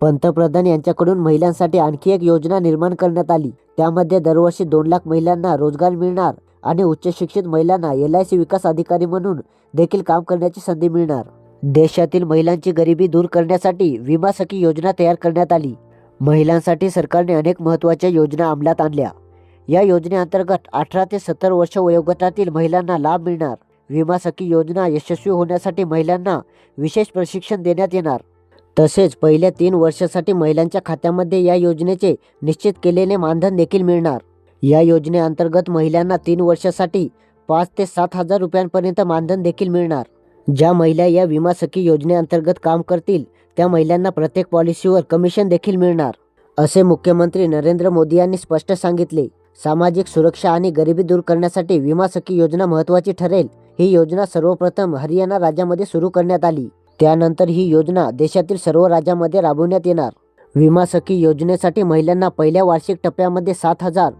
पंतप्रधान यांच्याकडून महिलांसाठी आणखी एक योजना निर्माण करण्यात आली. त्यामध्ये दरवर्षी दोन लाख महिलांना रोजगार मिळणार आणि उच्च शिक्षित महिलांना एल आय सी विकास अधिकारी म्हणून देखील काम करण्याची संधी मिळणार. देशातील महिलांची गरिबी दूर करण्यासाठी विमा सखी योजना तयार करण्यात आली. महिलांसाठी सरकारने अनेक महत्त्वाच्या योजना अंमलात आणल्या. या योजनेअंतर्गत अठरा ते सत्तर वर्ष वयोगटातील महिलांना लाभ मिळणार. विमा सखी योजना यशस्वी होण्यासाठी महिलांना विशेष प्रशिक्षण देण्यात येणार. तसेच पहिल्या तीन वर्षासाठी महिलांच्या खात्यामध्ये या योजनेचे निश्चित केलेले मानधन देखील मिळणार. या योजनेअंतर्गत महिलांना तीन वर्षासाठी पाच ते सात हजार रुपयांपर्यंत मानधन देखील मिळणार. ज्या महिला या विमा सखी योजनेअंतर्गत काम करतील त्या महिलांना प्रत्येक पॉलिसीवर कमिशन देखील मिळणार असे मुख्यमंत्री नरेंद्र मोदी यांनी स्पष्ट सांगितले. सामाजिक सुरक्षा आणि गरिबी दूर करण्यासाठी विमा सखी योजना महत्त्वाची ठरेल. ही योजना सर्वप्रथम हरियाणा राज्यामध्ये सुरू करण्यात आली. त्यानंतर ही योजना देशातील सर्व राज्यांमध्ये राबवण्यात येणार. विमा सखी योजनेसाठी महिलांना पहिल्या वार्षिक टप्प्यामध्ये सात हजार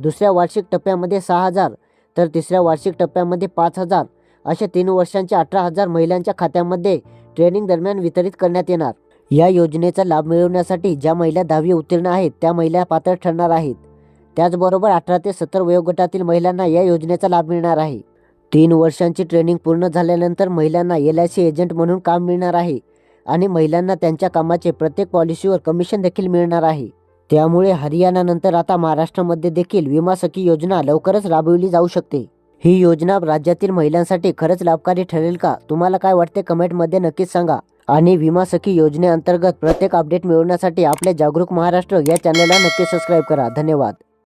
दुसऱ्या वार्षिक टप्प्यामध्ये सहा हजार तर तिसऱ्या वार्षिक टप्प्यामध्ये पाच हजार अशा तीन वर्षांच्या अठरा हजार महिलांच्या खात्यामध्ये ट्रेनिंग दरम्यान वितरित करण्यात येणार. या योजनेचा लाभ मिळवण्यासाठी ज्या महिला दहावी उत्तीर्ण आहेत त्या महिला पात्र ठरणार आहेत. त्याचबरोबर अठरा ते सत्तर वयोगटातील महिलांना या योजनेचा लाभ मिळणार आहे. तीन वर्षांची ट्रेनिंग पूर्ण झाल्यानंतर महिलांना एल आय सी एजंट म्हणून काम मिळणार आहे आणि महिलांना त्यांच्या कामाचे प्रत्येक पॉलिसीवर कमिशन देखील मिळणार आहे. त्यामुळे हरियाणानंतर आता महाराष्ट्रामध्ये देखील विमा सखी योजना लवकरच राबवली जाऊ शकते. ही योजना राज्यातील महिलांसाठी खरंच लाभकारी ठरेल का? तुम्हाला काय वाटते कमेंटमध्ये नक्कीच सांगा. आणि विमा सखी योजनेअंतर्गत प्रत्येक अपडेट मिळवण्यासाठी आपल्या जागरूक महाराष्ट्र या चॅनलला नक्की सबस्क्राईब करा. धन्यवाद.